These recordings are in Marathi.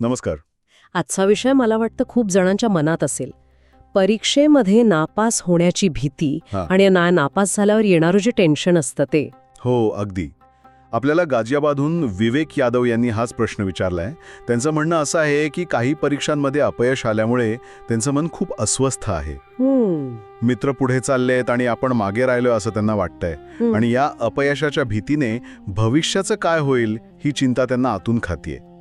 नमस्कार. आजचा विषय मला वाटतं खूप जणांच्या मनात असेल. परीक्षेमध्ये नापास होण्याची भीती हा. आणि ना नापास झाल्यावर येणारं जे टेन्शन असतं ते. हो अगदी. आपल्याला गाझियाबादहून विवेक यादव यांनी हाच प्रश्न विचारलाय. त्यांचं म्हणणं असं आहे की काही परीक्षांमध्ये अपयश आल्यामुळे त्यांचं मन खूप अस्वस्थ आहे. हम्म, मित्र पुढे चाललेत आणि आपण मागे राहिलो असं त्यांना वाटतंय. हम्म. आणि या अपयशाच्या भीतीने भविष्याचं काय होईल ही चिंता त्यांना आतून खातीये.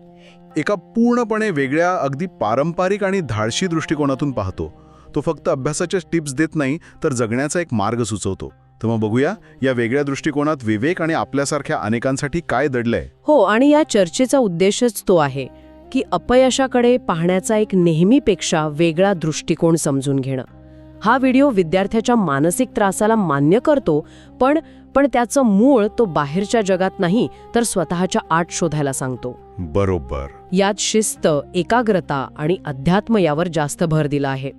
एका पूर्णपणे वेगळ्या अगदी पारंपरिक आणि धाडशी दृष्टिकोनातून पाहतो. तो फक्त अभ्यासाच्या टिप्स देत नाही तर जगण्याचा एक मार्ग सुचवतो. तर मग बघूया या वेगळ्या दृष्टिकोनात विवेक आणि आपल्यासारख्या अनेकांसाठी काय दडलंय? हो आणि या चर्चेचा उद्देशच तो आहे की अपयशाकडे पाहण्याचा एक नेहमीपेक्षा वेगळा दृष्टिकोन समजून घेणं. हा व्हिडिओ विद्यार्थ्याच्या मानसिक त्रासाला मान्य करतो पण पण त्याचं मूळ तो बाहेरच्या जगात नाही तर स्वतःच्या आत शोधायला सांगतो. बरोबर. यात शिस्त एकाग्रता आणि अध्यात्म यावर जास्त भर दिला आहे.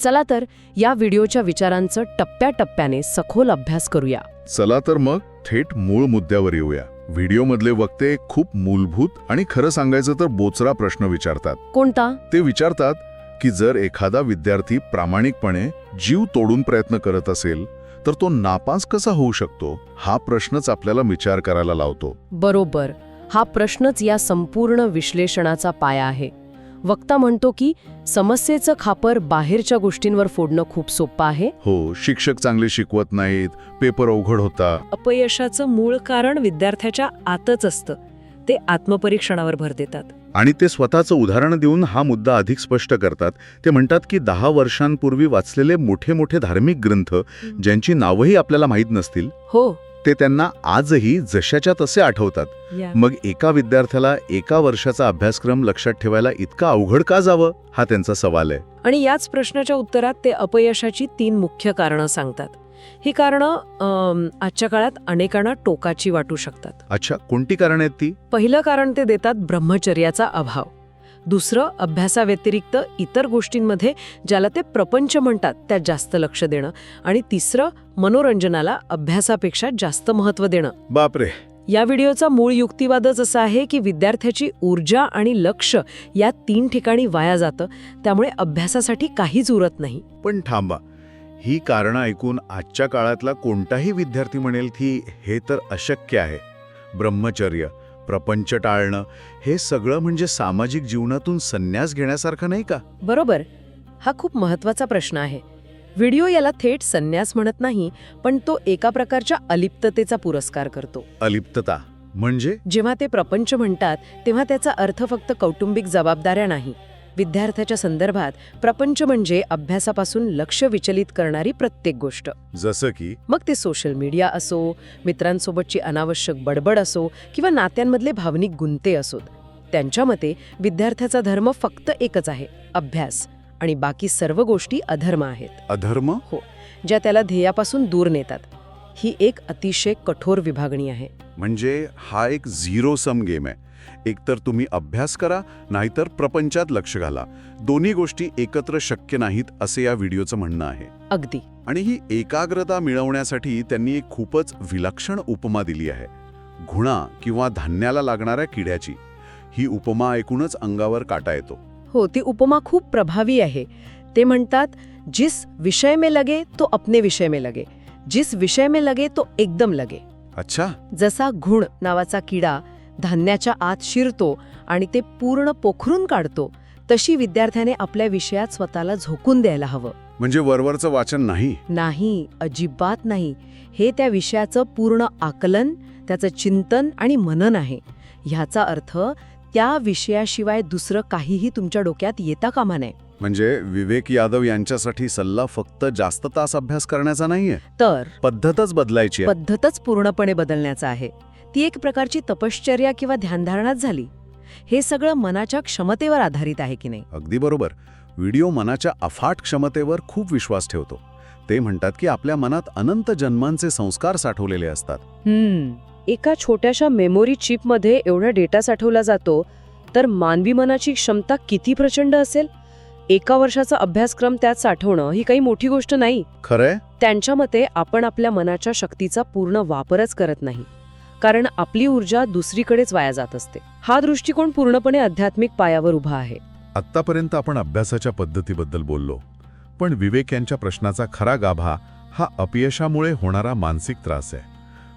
चला तर या व्हिडिओच्या विचारांचं टप्प्याटप्प्याने सखोल अभ्यास करूया. चला तर मग थेट मूळ मुद्द्यावर येऊया. व्हिडिओमधले वक्ते खूप मूलभूत आणि खरं सांगायचं तर बोचरा प्रश्न विचारतात. कोणता? ते विचारतात की जर एखादा विद्यार्थी प्रामाणिकपणे जीव तोडून प्रयत्न करत असेल तर तो नापास कसा होऊ शकतो? हा प्रश्नच आपल्याला विचार करायला लावतो. बरोबर. हा प्रश्नच या संपूर्ण विश्लेषणाचा पाया आहे. वक्ता म्हणतो की समस्येचं खापर बाहेरच्या गोष्टींवर फोडणं खूप सोपं आहे. हो शिक्षक चांगले शिकवत नाहीत पेपर अवघड होता अपयशाचं मूळ कारण विद्यार्थ्याच्या आतच असतं. ते आत्मपरीक्षणावर भर देतात. आणि ते स्वतःचं उदाहरण देऊन हा मुद्दा अधिक स्पष्ट करतात. ते म्हणतात की दहा वर्षांपूर्वी वाचलेले मोठे मोठे धार्मिक ग्रंथ ज्यांची नावही आपल्याला माहीत नसतील हो. ते त्यांना आजही जशाच्या तसे आठवतात. मग एका विद्यार्थ्याला एका वर्षाचा अभ्यासक्रम लक्षात ठेवायला इतका अवघड का जावं? हा त्यांचा सवाल आहे. आणि याच प्रश्नाच्या उत्तरात ते अपयशाची तीन मुख्य कारणं सांगतात. ही कारणं आजच्या काळात अनेकांना टोकाची वाटू शकतात. अच्छा कोणती कारण आहेत ती? पहिलं कारण ते देतात ब्रह्मचर्याचा अभाव. दुसरं अभ्यासाव्यतिरिक्त इतर गोष्टींमध्ये ज्याला ते प्रपंच म्हणतात त्यात जास्त लक्ष देणं. आणि तिसरं मनोरंजनाला अभ्यासापेक्षा जास्त महत्त्व देणं. बापरे! या व्हिडिओचा मूळ युक्तिवादच असा आहे की विद्यार्थ्याची ऊर्जा आणि लक्ष या तीन ठिकाणी वाया जातं त्यामुळे अभ्यासासाठी काहीच उरत नाही. पण थांबा ही कारणं ऐकून आजच्या काळातला कोणताही विद्यार्थी म्हणेल की हे तर अशक्य आहे. ब्रह्मचर्य प्रपंच टाळणं हे सगळं म्हणजे सामाजिक जीवनातून संन्यास घेण्यासारखं नाही का? बरोबर. हा खूप महत्त्वाचा प्रश्न आहे. व्हिडिओ याला थेट संन्यास म्हणत नाही पण तो एका प्रकारच्या अलिप्ततेचा पुरस्कार करतो. अलिप्तता म्हणजे? जेव्हा ते प्रपंच म्हणतात तेव्हा त्याचा अर्थ फक्त कौटुंबिक जबाबदाऱ्या नाही. विद्यार्थ्याच्या संदर्भात प्रपंच म्हणजे अभ्यासापासून लक्ष विचलित करणारी प्रत्येक गोष्ट. जसं की? मग ते सोशल मीडिया असो मित्रांसोबतची अनावश्यक बडबड असो किंवा नात्यांमधले भावनिक गुंते असोत. त्यांच्या मते विद्यार्थ्याचा धर्म फक्त एकच आहे अभ्यास. आणि बाकी सर्व गोष्टी अधर्म आहेत. अधर्म? ज्या त्याला ध्येयापासून दूर नेतात. ही एक अतिशय कठोर विभागणी आहे. म्हणजे हा एक झिरो सम गेम आहे. एकतर तुम्ही अभ्यास करा नाहीतर प्रपंचात लक्ष घाला. दोन्ही गोष्टी एकत्र शक्य नाहीत असे या व्हिडिओचं म्हणणं आहे. अगदी. आणि ही एकाग्रता मिळवण्यासाठी त्यांनी एक खूपच विलक्षण उपमा दिली आहे. घुणा किंवा धान्याला लागणाऱ्या किड्याची. ही उपमा ऐकूनच अंगावर काटा येतो. हो ती उपमा खूप प्रभावी आहे. ते म्हणतात जिस विषय में लगे तो अपने विषय में लगे. जिस विषय में लगे तो एकदम लगे. अच्छा. जसा घुण नावाचा किडा धान्याच्या आत शिरतो आणि ते पूर्ण पोखरून काढतो तशी विद्यार्थ्याने आपल्या विषयात स्वतःला झोकून द्यायला हवं. म्हणजे वरवरचं वाचन नाही? नाही अजिबात नाही. हे त्या विषयाचं पूर्ण आकलन त्याचं चिंतन आणि मनन आहे. ह्याचा अर्थ त्या विषयाशिवाय दुसरं काहीही तुमच्या डोक्यात येता कामा नये. म्हणजे विवेक यादव यांच्यासाठी सल्ला फक्त जास्त तास अभ्यास करण्याचा नाहीये? तर? पद्धतच बदलायची पद्धतच पूर्णपणे बदलण्याचा आहे. ती एक प्रकारची तपश्चर्या किंवा ध्यानधारणाच झाली. हे सगळं मनाच्या क्षमतेवर आधारित आहे की नाही? अगदी बरोबर. व्हिडिओ मनाच्या अफाट क्षमतेवर खूप विश्वास ठेवतो. ते म्हणतात की आपल्या मनात अनंत जन्मांचे संस्कार साठवलेले असतात. हम्म. एका छोट्याशा मेमोरी चिपमध्ये एवढा डेटा साठवला जातो तर मानवी मनाची क्षमता किती प्रचंड असेल? एका वर्षाचा अभ्यासक्रम त्यात साठवणं ही काही मोठी गोष्ट नाही. खरंय? त्यांच्या मते आपण आपल्या मनाच्या शक्तीचा पूर्ण वापरच करत नाही. कारण आपली ऊर्जा दुसरीकडेच वाया जात असते. हा दृष्टिकोन पूर्णपणे आध्यात्मिक पायावर उभा आहे. आत्तापर्यंत आपण अभ्यासाच्या पद्धतीबद्दल बोललो पण विवेक यांच्या प्रश्नाचा खरा गाभा हा अपयशामुळे होणारा मानसिक त्रास आहे.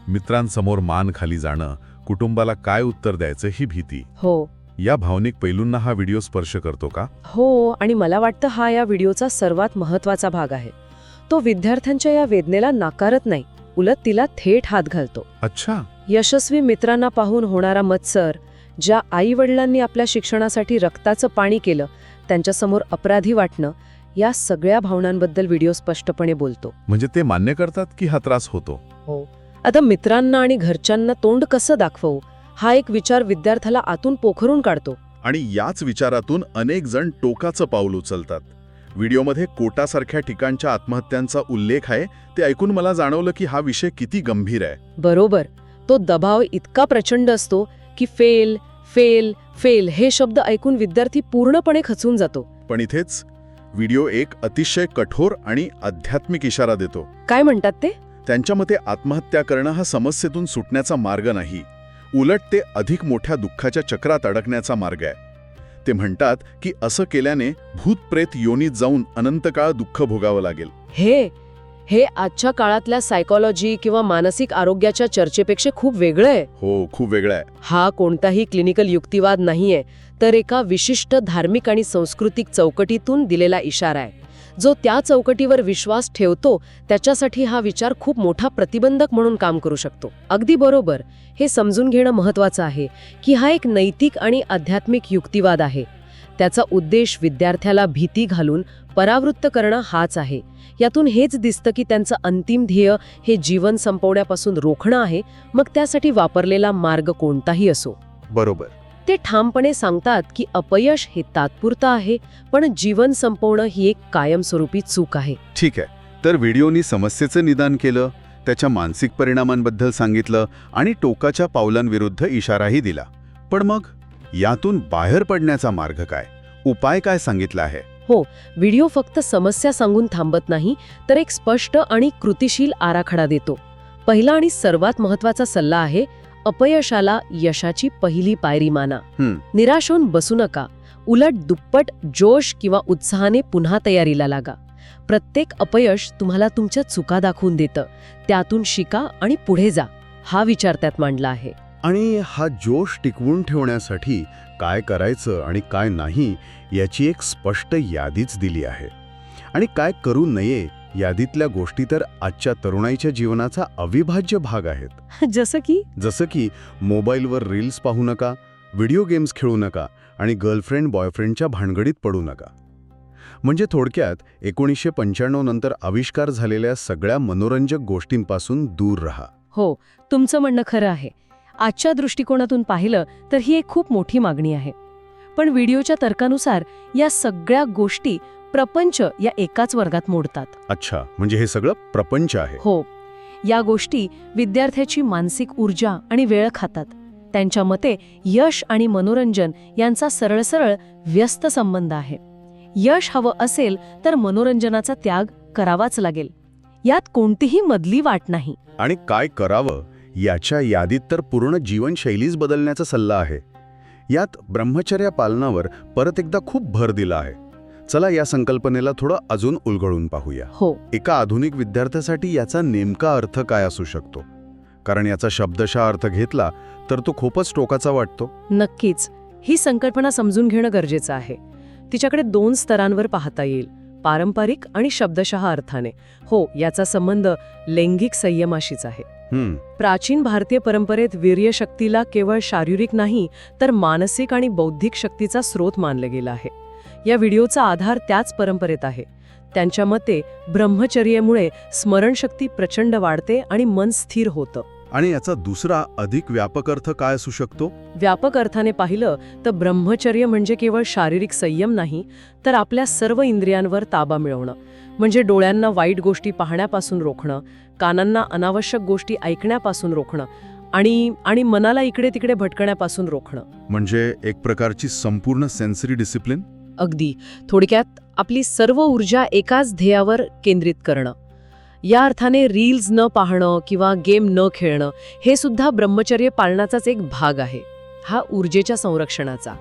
मित्रांसमोर मान खाली जाणं कुटुंबाला काय उत्तर द्यायचं ही भीती. हो. या भावनिक पैलूंना हा व्हिडिओ स्पर्श करतो का? हो आणि मला वाटतं हा या व्हिडिओचा सर्वात महत्त्वाचा भाग आहे. तो विद्यार्थ्यांच्या या वेदनेला नाकारत नाही उलट तिला थेट हात घालतो. अच्छा. यशस्वी मित्रांना पाहून होणारा मत्सर ज्या आई वडिलांनी आपल्या शिक्षणासाठी रक्ताचं पाणी केलं त्यांच्यासमोर अपराधी वाटणं या सगळ्या भावनांबद्दल व्हिडिओ स्पष्टपणे बोलतो. म्हणजे ते मान्य करतात की हा त्रास होतो? हो. आता मित्रांना आणि घरच्यांना तोंड कसं दाखवू? हा एक विचार विद्यार्थ्याला आतून पोखरून काढतो. आणि याच विचारातून अनेक जण टोकाचं पाऊल उचलतात. व्हिडिओमध्ये कोटासारख्या ठिकाणच्या आत्महत्यांचा उल्लेख आहे. ते ऐकून मला जाणवलं की हा विषय किती गंभीर आहे. बरोबर. तो दबाव इतका प्रचंड असतो की फेल फेल फेल हे शब्द ऐकून विद्यार्थी पूर्णपणे खचून जातो. पण इथेच व्हिडिओ एक अतिशय कठोर आणि आध्यात्मिक इशारा देतो. काय म्हणतात ते? त्यांच्या मते आत्महत्या करणं हा समस्येतून सुटण्याचा मार्ग नाही. उलट ते अधिक मोठ्या दुःखाच्या चक्रात अडकण्याचा मार्ग आहे. ते म्हणतात की असं केल्याने भूतप्रेत योनीत जाऊन अनंतकाळ दुःख भोगावं लागेल. हे हे आजच्या काळातल्या सायकॉलॉजी किंवा मानसिक आरोग्याच्या चर्चेपेक्षा खूप वेगळं आहे. हो खूप वेगळं आहे. हा कोणताही क्लिनिकल युक्तिवाद नाहीये तर एका विशिष्ट धार्मिक आणि सांस्कृतिक चौकटीतून दिलेला इशारा आहे. जो त्या चौकटीवर विश्वास ठेवतो त्याच्यासाठी हा विचार खूप मोठा प्रतिबंधक म्हणून काम करू शकतो. अगदी बरोबर. हे समजून घेणं महत्वाचं आहे की हा एक नैतिक आणि आध्यात्मिक युक्तिवाद आहे. त्याचा उद्देश विद्यार्थ्याला भीती घालून परावृत्त करणं हाच आहे. यातून हेच दिसतं की त्यांचं अंतिम ध्येय हे जीवन संपवण्यापासून रोखणं आहे मग त्यासाठी वापरलेला मार्ग कोणताही असो. बरोबर. ते ठामपणे सांगतात की अपयश हे तात्पुरतं आहे पण जीवन संपवणं ही एक कायमस्वरूपी चूक आहे. ठीक आहे. तर व्हिडिओनी समस्येचं निदान केलं त्याच्या मानसिक परिणामांबद्दल सांगितलं आणि टोकाच्या पावलांविरुद्ध इशाराही दिला. पण मग यातून बाहेर पडण्याचा मार्ग काय? उपाय काय सांगितला आहे? व्हिडिओ फक्त समस्या सांगून थांबत नाही तर एक स्पष्ट आणि कृतिशील आराखडा देतो. पहिला आणि सर्वात महत्त्वाचा सल्ला आहे अपयशाला यशाची पहिली पायरी माना. निराश होऊन बसू नका. उलट दुप्पट जोश किंवा उत्साहाने पुन्हा तयारीला लागा. प्रत्येक अपयश तुम्हाला तुमच्या चुका दाखवून देतं. त्यातून शिका आणि पुढे जा हा विचार त्यात मांडला आहे. आणि हा जोश टिकवून ठेवण्यासाठी काय करायचं आणि काय नाही याची एक स्पष्ट यादीच दिली आहे. आणि काय करू नये यादीतल्या गोष्टी तर आजच्या तरुणाईच्या जीवनाचा अविभाज्य भाग आहेत. जसं की? जसं की मोबाईलवर रील्स पाहू नका व्हिडिओ गेम्स खेळू नका आणि गर्लफ्रेंड बॉयफ्रेंडच्या भानगडीत पडू नका. म्हणजे थोडक्यात एकोणीसशे पंच्याण्णव नंतर आविष्कार झालेल्या सगळ्या मनोरंजक गोष्टींपासून दूर राहा. हो तुमचं म्हणणं खरं आहे. आजच्या दृष्टिकोनातून पाहिलं तर ही एक खूप मोठी मागणी आहे. पण व्हिडिओच्या तर्कानुसार या सगळ्या गोष्टी प्रपंच या एकाच वर्गात मोडतात. अच्छा म्हणजे हे सगळं प्रपंच आहे. हो. या गोष्टी विद्यार्थ्याची मानसिक ऊर्जा आणि वेळ खातात. त्यांच्या मते यश आणि मनोरंजन यांचा सरळ सरळ व्यस्त संबंध आहे. यश हवं असेल तर मनोरंजनाचा त्याग करावाच लागेल. यात कोणतीही मधली वाट नाही. आणि काय करावं याच्या यादीत तर पूर्ण जीवनशैलीच बदलण्याचा सल्ला आहे. यात ब्रह्मचर्या पालनावर परत एकदा खूप भर दिला आहे. चला या संकल्पनेला थोडं अजून उलगडून पाहूया. हो. एका आधुनिक विद्यार्थ्यासाठी याचा नेमका अर्थ काय असू शकतो? कारण याचा शब्दशः अर्थ घेतला तर तो खूपच टोकाचा वाटतो. नक्कीच. ही संकल्पना समजून घेणं गरजेचं आहे. तिच्याकडे दोन स्तरांवर पाहता येईल पारंपरिक आणि शब्दशः अर्थाने. हो याचा संबंध लैंगिक संयमाशीच आहे. प्राचीन भारतीय परंपरेत वीर्यशक्तीला केवळ शारीरिक नाही तर मानसिक आणि बौद्धिक शक्तीचा स्रोत मानलं गेलं आहे. या व्हिडिओचा आधार त्याच परंपरेत आहे. त्यांच्या मते ब्रह्मचर्येमुळे स्मरणशक्ती प्रचंड वाढते आणि मन स्थिर होतं. आणि याचा दुसरा अधिक व्यापक अर्थ काय असू शकतो? व्यापक अर्थाने पाहिलं तर ब्रह्मचर्य म्हणजे केवळ शारीरिक संयम नाही तर आपल्या सर्व इंद्रियांवर ताबा मिळवणं. म्हणजे डोळ्यांना वाईट गोष्टी पाहण्यापासून रोखणं कानांना अनावश्यक गोष्टी ऐकण्यापासून रोखणं आणि आणि मनाला इकडे तिकडे भटकण्यापासून रोखणं. म्हणजे एक प्रकारची संपूर्ण सेन्सरी डिसिप्लिन अगदी थोडक्यात आपली सर्व ऊर्जा एकाच ध्येयावर केंद्रित करणं. या अर्थाने रील्स न पाहणं किंवा गेम न खेळणं हे सुद्धा ब्रह्मचर्य पालनाचाच एक भाग आहे. हा ऊर्जेच्या संरक्षणाचा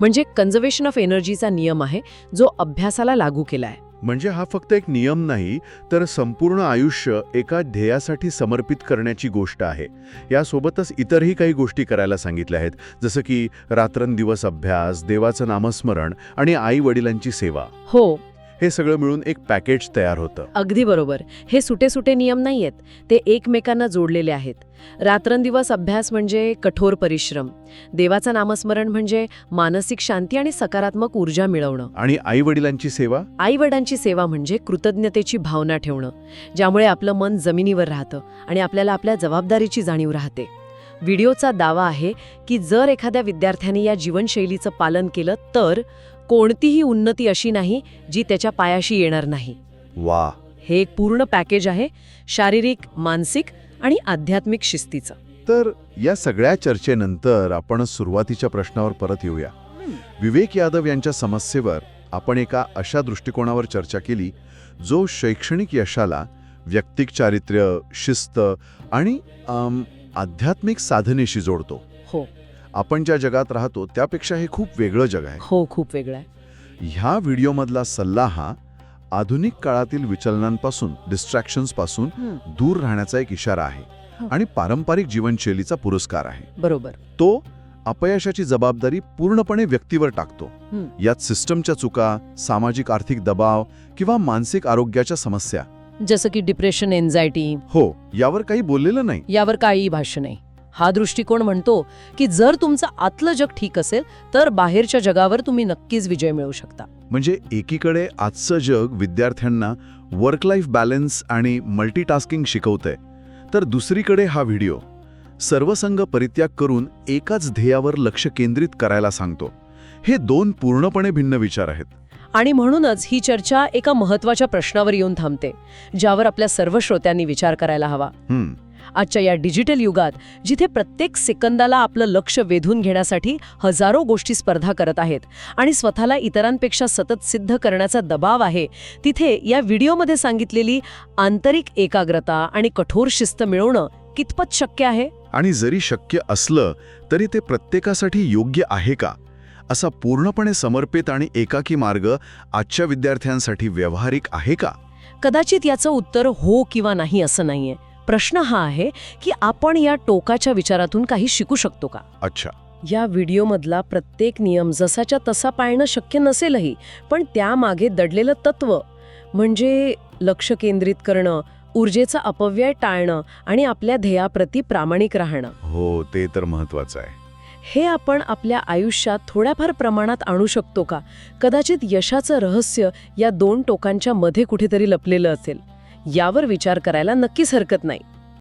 म्हणजे कन्झर्वेशन ऑफ एनर्जीचा नियम आहे जो अभ्यासाला लागू केला आहे म्हणजे हा फक्त एक नियम नाही तर संपूर्ण आयुष्य एका ध्येयासाठी समर्पित करण्याची गोष्ट आहे. यासोबतच इतरही काही गोष्टी करायला सांगितल्या आहेत जसं की रात्रंदिवस अभ्यास देवाचं नामस्मरण आणि आई वडिलांची सेवा. हो हे सगळं मिळून एक पॅकेज तयार होतं. अगदी बरोबर. हे सुटे सुटे नियम नाहीयेत. ते एकमेकांना जोडलेले आहेत. रात्रंदिवस अभ्यास म्हणजे कठोर परिश्रम. देवाचं नामस्मरण म्हणजे मानसिक शांती आणि सकारात्मक ऊर्जा मिळवणं. आणि आई वडिलांची सेवा? आई वडिलांची सेवा म्हणजे कृतज्ञतेची भावना ठेवणं ज्यामुळे आपलं मन जमिनीवर राहतं आणि आपल्याला आपल्या जबाबदारीची जाणीव राहते. व्हिडिओचा दावा आहे की जर एखाद्या विद्यार्थ्याने या जीवनशैलीचं पालन केलं तर कोणतीही उन्नती अशी नाही जी त्याच्या पायाशी येणार नाही. वा. हे एक पूर्ण पॅकेज आहे शारीरिक मानसिक आणि आध्यात्मिक शिस्तीचं. तर या सगळ्या चर्चेनंतर आपण सुरुवातीच्या प्रश्नावर परत येऊया. विवेक यादव यांच्या समस्येवर आपण एका अशा दृष्टिकोनावर चर्चा केली जो शैक्षणिक यशाला व्यक्तिक चारित्र्य शिस्त आणि आध्यात्मिक साधनेशी जोडतो. हो. आपण ज्या जगात राहतो त्यापेक्षा हे खूप वेगळं जग आहे. हो खूप वेगळं आहे. ह्या व्हिडिओमधला सल्ला हा आधुनिक काळातील विचलनांपासून डिस्ट्रॅक्शन्सपासून दूर राहण्याचा एक इशारा आहे हो. आणि पारंपरिक जीवनशैलीचा पुरस्कार आहे. बरोबर. तो अपयशाची जबाबदारी पूर्णपणे व्यक्तीवर टाकतो. यात सिस्टमच्या चुका सामाजिक आर्थिक दबाव किंवा मानसिक आरोग्याच्या समस्या. जसं की डिप्रेशन एन्झायटी हो यावर काही बोललेलं नाही. यावर काहीही भाष्य नाही. हा दृष्टिकोन म्हणतो की जर तुमचं आतलं जग ठीक असेल तर बाहेरच्या जगावर तुम्ही नक्कीच विजय मिळवू शकता. म्हणजे एकीकडे आजचं जग विद्यार्थ्यांना वर्क लाईफ बॅलन्स आणि मल्टीटास्किंग शिकवतंय तर दुसरीकडे हा व्हिडिओ सर्वसंग परित्याग करून एकाच ध्येयावर लक्ष केंद्रित करायला सांगतो. हे दोन पूर्णपणे भिन्न विचार आहेत. आणि म्हणूनच ही चर्चा एका महत्त्वाच्या प्रश्नावर येऊन थांबते ज्यावर आपल्या सर्व श्रोत्यांनी विचार करायला हवा. आजच्या या डिजिटल युगात जिथे प्रत्येक सेकंदाला आपलं लक्ष वेधून घेण्यासाठी हजारो गोष्टी स्पर्धा करत आहेत आणि स्वतःला इतरांपेक्षा सतत सिद्ध करण्याचा दबाव आहे तिथे या व्हिडिओमध्ये सांगितलेली आंतरिक एकाग्रता आणि कठोर शिस्त मिळवणं कितपत शक्य आहे? आणि जरी शक्य असलं तरी ते प्रत्येकासाठी योग्य आहे का? असा पूर्णपणे समर्पित आणि एकाकी मार्ग आजच्या विद्यार्थ्यांसाठी व्यावहारिक आहे का? कदाचित याचं उत्तर हो किंवा नाही असं नाहीये. प्रश्न हा आहे की आपण या टोकाच्या विचारातून काही शिकू शकतो का? अच्छा. या व्हिडिओमधला प्रत्येक नियम जसाच्या तसा पाळणं शक्य नसेलही पण त्यामागे दडलेलं तत्व म्हणजे लक्ष केंद्रित करणं ऊर्जेचा अपव्यय टाळणं आणि आपल्या ध्येयाप्रती प्रामाणिक राहणं. हो ते तर महत्वाचं आहे. हे आपण आपल्या आयुष्यात थोड्याफार प्रमाणात आणू शकतो का? कदाचित यशाचं रहस्य या दोन टोकांच्या मध्ये कुठेतरी लपलेलं असेल. यावर विचार करायला नक्कीच हरकत नाही.